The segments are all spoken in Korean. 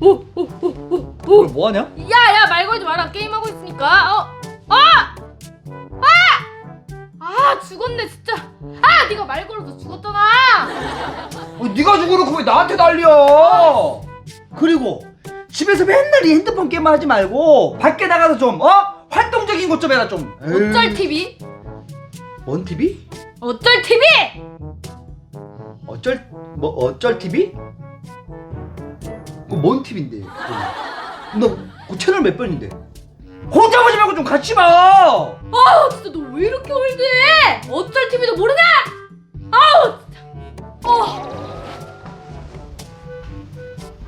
오 오 오 오오 뭘 뭐하냐? 야 야 말 걸지 마라 게임하고 있으니까 어? 어? 아! 아 죽었네 진짜 아 네가 말 걸어서 죽었잖아 어, 네가 죽어놓고 왜 나한테 난리야? 그리고 집에서 맨날 이 핸드폰 게임만 하지 말고 밖에 나가서 좀 어? 활동적인 것 좀 해라 좀. 어쩔 TV? 뭔 TV? 어쩔 TV? 어쩔 뭐 어쩔 TV? 그뭔 TV인데? 너그 채널 몇 번인데? 혼자 보지 말고 좀 같이 봐. 아 진짜 너 왜 이렇게 올드해 어쩔 TV도 모르냐 아우 진짜 어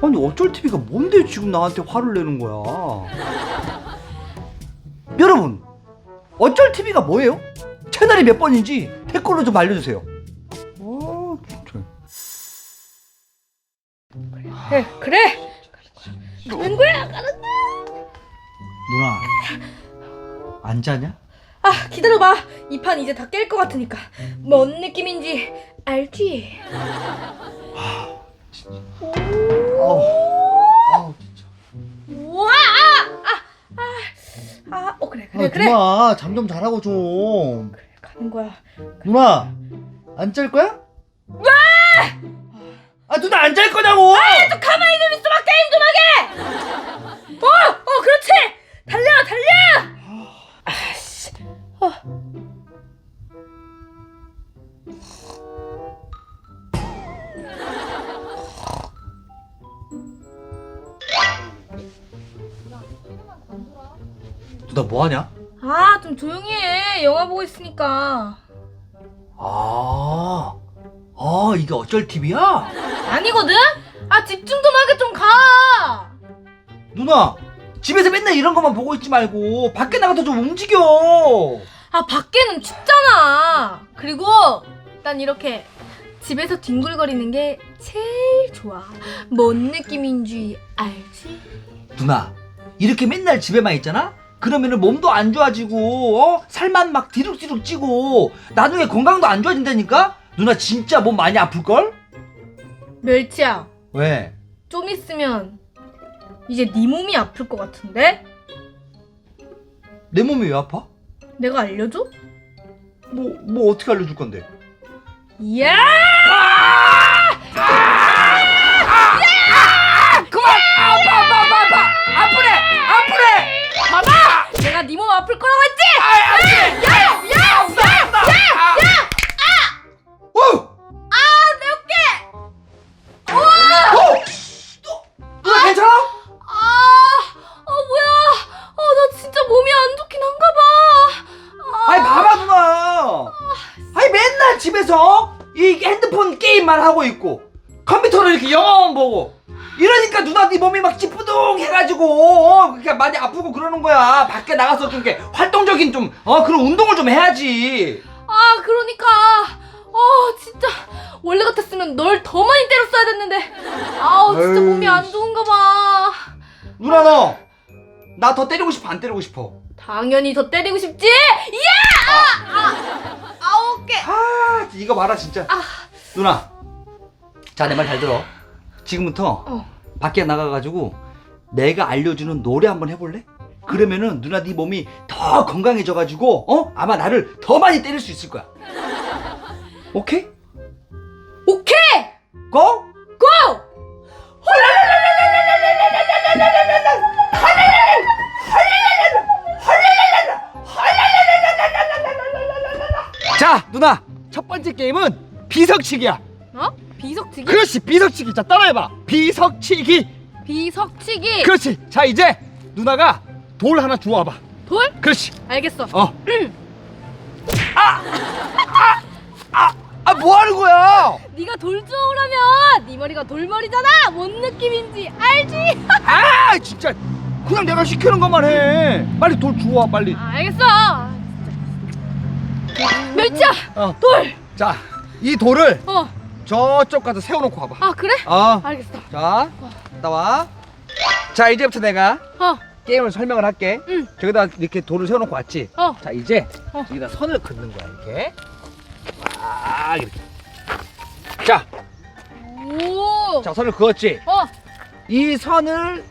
아니 어쩔 TV가 뭔데 지금 나한테 화를 내는 거야? 여러분 어쩔 TV가 뭐예요? 채널이 몇 번인지 댓글로 좀 알려주세요. 그래 그래. 가는 거야 가는 거야. 누나 안 자냐? 아 기다려봐. 이 판 이제 다 깰 것 같으니까. 뭔 느낌인지 알지? 아우 아우 진짜. 우와! 아 아 아 아 어 그래 그래 그래. 누나 잠 좀 자라고 좀. 가는 거야. 누나 안 잘 거야? 왜? 아 누나 안 잘 거냐고? 또 가만히 좀 있어봐 게임 좀 하게 어 어 그렇지 달려 달려 아씨 어 누나 뭐 하냐? 아, 좀 조용히 해. 영화 보고 있으니까. 아, 아 이게 어쩔 TV야? 아니거든? 아, 집중 좀 하게 좀 가. 누나 집에서 맨날 이런 것만 보고 있지 말고 밖에 나가서 좀 움직여. 아, 밖에는 춥잖아. 그리고 난 이렇게 집에서 뒹굴거리는 게 제일 좋아. 뭔 느낌인지 알지? 누나 이렇게 맨날 집에만 있잖아? 그러면은 몸도 안 좋아지고 어? 살만 막 디룩디룩 찌고 나중에 건강도 안 좋아진다니까? 누나 진짜 몸 많이 아플걸? 멸치야, 왜? 좀 있으면 이제 네 몸이 아플 것 같은데? 내 몸이 왜 아파? 내가 알려줘? 뭐, 뭐 어떻게 알려줄 건데? 이야! 핸드폰 게임만 하고 있고 컴퓨터로 이렇게 영화만 보고 이러니까 누나 네 몸이 막 찌뿌둥 해가지고 어, 그러니까 많이 아프고 그러는 거야 밖에 나가서 좀 이렇게 활동적인 좀 어 그런 운동을 좀 해야지 아, 그러니까. 어, 진짜 원래 같았으면 널 더 많이 때렸어야 됐는데. 아우, 진짜 에이. 몸이 안 좋은가 봐. 누나 너 나 더 때리고 싶어 안 때리고 싶어 당연히 더 때리고 싶지? 야! 아, 아, 아, 어깨. 아 이거 봐라 진짜 아. 누나 자 내 말 잘 들어 지금부터 어. 밖에 나가가지고 내가 알려주는 노래 한번 해볼래? 그러면은 누나 네 몸이 더 건강해져가지고 어 아마 나를 더 많이 때릴 수 있을 거야. 오케이? 오케이! 고! 고! 자 누나 첫 번째 게임은 비석치기야. 어? 비석치기? 그렇지 비석치기. 자 따라해봐. 비석치기. 비석치기. 그렇지. 자 이제 누나가 돌 하나 주워봐. 돌? 그렇지. 알겠어. 어. 아 뭐 하는 거야? 네가 돌 주워오라면 네 머리가 돌머리잖아. 뭔 느낌인지 알지? 아 진짜 그냥 내가 시키는 것만 해 빨리 돌 주워 빨리 아, 알겠어. 멸치야. 어. 돌. 자 이 돌을 어. 저쪽 가서 세워놓고 와봐 아 그래? 어. 알겠어. 자 나와 자 이제부터 내가 어. 게임을 설명을 할게 응. 저기다 이렇게 돌을 세워놓고 왔지 어. 자 이제 어. 여기다 선을 긋는 거야 이렇게 막 이렇게 자, 오. 자 선을 그었지 어. 이 선을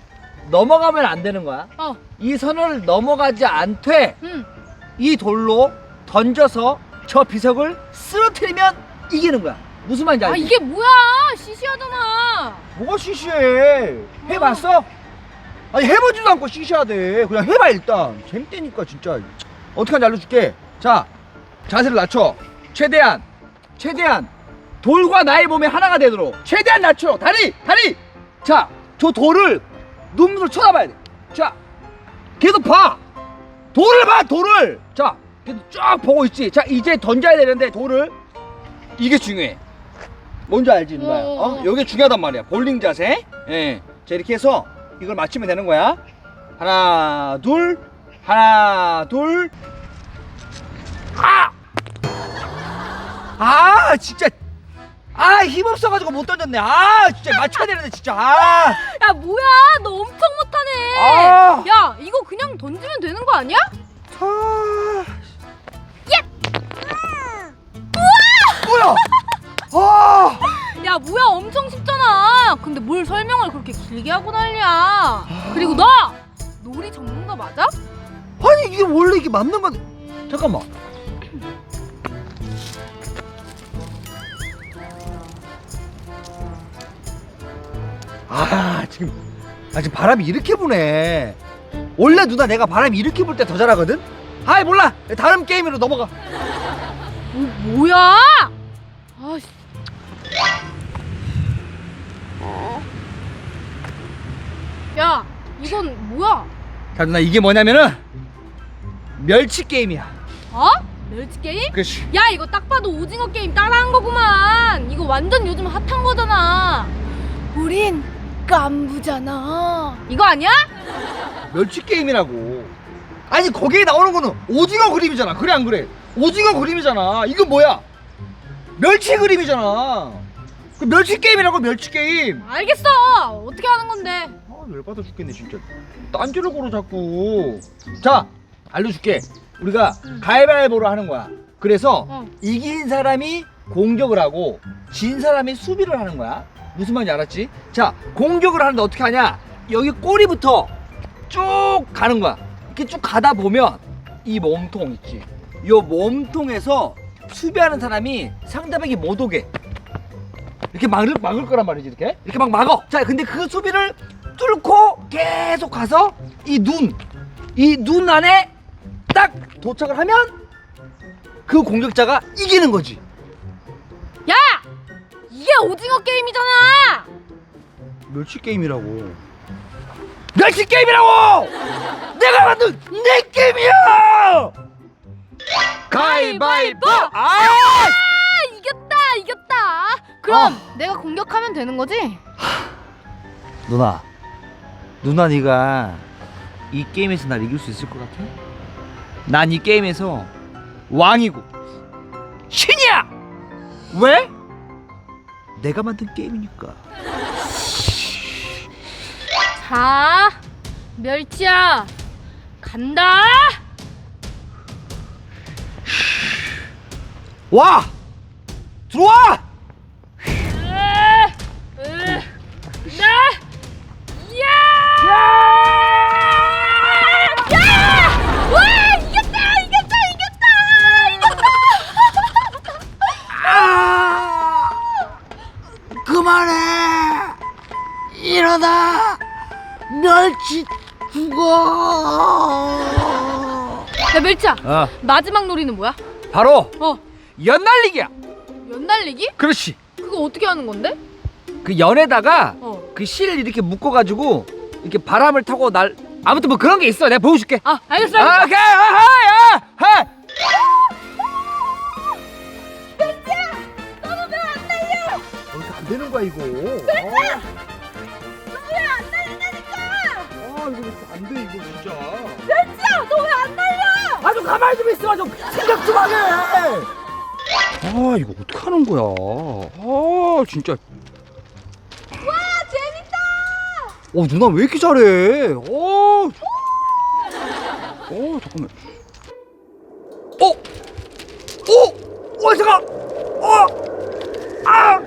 넘어가면 안 되는 거야. 어. 이 선을 넘어가지 않되 응. 이 돌로 던져서 저 비석을 쓰러뜨리면 이기는 거야. 무슨 말인지 아 알지? 이게 뭐야? 시시하잖아. 뭐가 시시해? 해봤어? 아니 해보지도 않고 시시하대. 그냥 해봐 일단. 재밌다니까 진짜. 어떻게 하는지 알려줄게. 자 자세를 낮춰. 최대한 최대한 돌과 나의 몸이 하나가 되도록 최대한 낮춰. 다리 다리. 자저 돌을 눈으로 쳐다봐야 돼. 자 계속 봐. 돌을 봐 돌을. 자 계속 쫙 보고 있지. 자 이제 던져야 되는데 돌을 이게 중요해. 뭔지 알지 누나야? 어, 어? 어. 여기 중요하단 말이야. 볼링 자세. 예. 자 이렇게 해서 이걸 맞추면 되는 거야. 하나 둘 하나 둘. 아! 아 진짜. 아 힘 없어가지고 못 던졌네. 아 진짜 맞춰야 되는데 진짜. 아. 야 뭐야? 너 엄청 못하네. 아. 야 이거 그냥 던지면 되는 거 아니야? 맞는 건 잠깐만 아 지금 아 지금 바람이 이렇게 부네 원래 누나 내가 바람이 이렇게 불 때 더 잘하거든 아이 몰라 다른 게임으로 넘어가 뭐, 뭐야? 아 씨. 야 이건 뭐야? 자 누나 이게 뭐냐면은 멸치 게임이야. 어? 멸치 게임? 그렇지. 야 이거 딱 봐도 오징어 게임 따라한 거구만. 이거 완전 요즘 핫한 거잖아. 우린 깐부잖아. 이거 아니야? 멸치 게임이라고. 아니 거기에 나오는 거는 오징어 그림이잖아. 그래 안 그래? 오징어 그림이잖아. 이건 뭐야? 멸치 그림이잖아. 그 멸치 게임이라고 멸치 게임? 알겠어. 어떻게 하는 건데? 아 열받아 죽겠네 진짜. 딴지를 걸어 자꾸. 자 알려줄게. 우리가 가위바위보로 하는 거야. 그래서 어. 이긴 사람이 공격을 하고 진 사람이 수비를 하는 거야. 무슨 말인지 알았지? 자 공격을 하는데 어떻게 하냐? 여기 꼬리부터 쭉 가는 거야. 이렇게 쭉 가다 보면 이 몸통 있지. 이 몸통에서 수비하는 사람이 상대방이 못 오게. 이렇게 막을, 막을 거란 말이지 이렇게. 이렇게 막 막어. 자 근데 그 수비를 뚫고 계속 가서 이 눈 이 눈 안에 딱 도착을 하면 그 공격자가 이기는 거지. 야! 이게 오징어 게임이잖아! 멸치 게임이라고. 멸치 게임이라고! 내가 만든 내 게임이야! 가위바위보! 아 아! 이겼다! 이겼다! 그럼 아. 내가 공격하면 되는 거지? 누나 누나 네가 이 게임에서 날 이길 수 있을 것 같아? 난 이 게임에서 왕이고 신이야! 왜? 내가 만든 게임이니까. 자 멸치야 간다! 와! 들어와 멸치 죽어 야 멸치야. 어. 마지막 놀이는 뭐야? 바로 어. 연날리기야. 연날리기? 그렇지. 그거 어떻게 하는 건데? 그 연에다가 어. 그실 이렇게 묶어가지고 이렇게 바람을 타고 날 아무튼 뭐 그런 게 있어. 내가 보여줄게. 아 알겠어 아, 알겠어. 오케이. 아하야 하 너는 왜안 날려? 이렇게 안 되는 거야 이거. 너 돼 이거 진짜. 멸치야? 너 왜안 날려? 아 좀 가만히 좀 있어 좀 생각 좀 하게. 아 이거 어떻게 하는 거야? 아 진짜. 와 재밌다! 어 누나 왜 이렇게 잘해? 어, 어 잠깐만. 어? 어? 어 잠깐. 어? 아